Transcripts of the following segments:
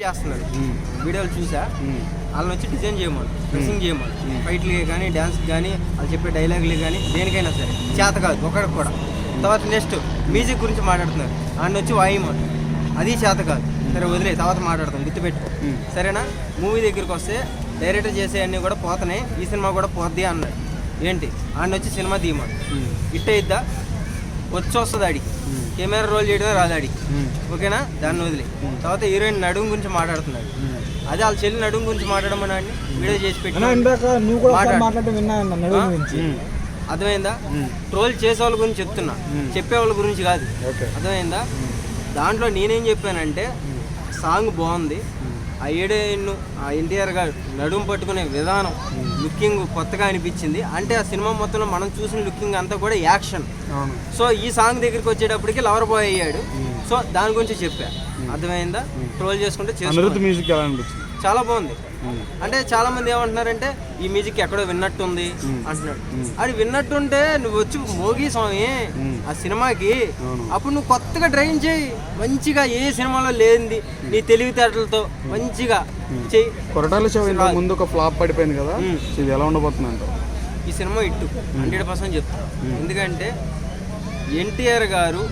చేస్తున్నారు వీడియోలు చూసా? వాళ్ళని వచ్చి డిజైన్ చేయమని డ్రెస్సింగ్ చేయమని ఫైట్లకి కానీ డ్యాన్స్కి కానీ వాళ్ళు చెప్పే డైలాగులు కానీ దేనికైనా సరే. చేత కాదు ఒకరికి కూడా. తర్వాత నెక్స్ట్ మ్యూజిక్ గురించి మాట్లాడుతున్నారు. ఆయన వచ్చి వాయిమని. అది చేత కాదు. సరే వదిలే తర్వాత మాట్లాడతాం గుర్తుపెట్టుకో సరేనా? మూవీ దగ్గరికి వస్తే డైరెక్టర్ చేసే అన్నీ కూడా పోతున్నాయి ఈ సినిమా కూడా పోద్ది అన్నాడు. ఏంటి? ఆయన వచ్చి సినిమా తీయమని. ఇట్ట ఇద్దా వచ్చి వస్తుంది ఆడికి కెమెరా రోల్ చేయడమే రాదు ఆడికి ఓకేనా? దాన్ని వదిలే. తర్వాత హీరోయిన్ నడుము గురించి మాట్లాడుతున్నాడు. అదే వాళ్ళ చెల్లి నడుము గురించి మాట్లాడమని ఆడిని వీడియో చేసి పెట్టి అర్థమైందా? ట్రోల్ చేసే వాళ్ళ గురించి చెప్తున్నా. చెప్పే వాళ్ళ గురించి కాదు. అర్థమైందా? దాంట్లో నేనేం చెప్పానంటే సాంగ్ బాగుంది. ఆ ఏడేళ్ళు ఆ ఎన్టీఆర్ గారు నడుము పట్టుకునే విధానం లుకింగ్ కొత్తగా అనిపించింది. అంటే ఆ సినిమా మొత్తంలో మనం చూసిన లుకింగ్ అంతా కూడా యాక్షన్. సో ఈ సాంగ్ దగ్గరికి వచ్చేటప్పటికి లవర్ బాయ్ అయ్యాడు. సో దాని గురించి చెప్పా. అర్థమైందా? ట్రోల్ చేసుకుంటే అనిరుద్ధ్ చేసుకో మ్యూజిక్ ఎలా అనిపించింది? చాలా బాగుంది. అంటే చాలా మంది ఏమంటున్నారంటే ఈ మ్యూజిక్ ఎక్కడో విన్నట్టుంది అంటున్నాడు. అది విన్నట్టుంటే నువ్వు వచ్చి మోగి స్వామి ఆ సినిమాకి అప్పుడు నువ్వు కొత్తగా డ్రైన్ చేయి. మంచిగా ఏ సినిమాలో లేనిది నీ తెలివితేటలతో మంచిగా చెయ్యి కొరటాల ముందు ఒక ఫ్లాప్ పడిపోయింది కదా? ఇది ఎలా ఉండబోతుంది అంట ఈ సినిమా ఇట్టు. హండ్రెడ్ పర్సెంట్ చెప్తాను ఎందుకంటే ఎన్టీఆర్ గారు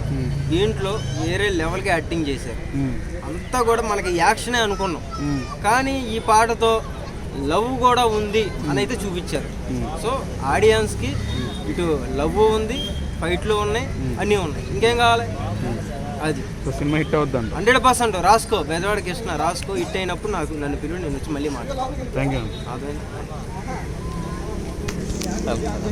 దీంట్లో వేరే లెవెల్కి యాక్టింగ్ చేశారు. అంతా కూడా మనకి యాక్షనే అనుకున్నాం. కానీ ఈ పాటతో లవ్ కూడా ఉంది అని అయితే చూపించారు. సో ఆడియన్స్కి ఇటు లవ్ ఉంది ఫైట్లు ఉన్నాయి అన్నీ ఉన్నాయి. ఇంకేం కావాలి? అది. So cinema hit అవుద్దంట. Hundred percent. రాసుకో బెదవాడ కృష్ణ రాసుకో హిట్ అయినప్పుడు నాకు నన్ను పిలువు నేను వచ్చి మళ్ళీ మాట్లాడతాను. థ్యాంక్ యూ అదే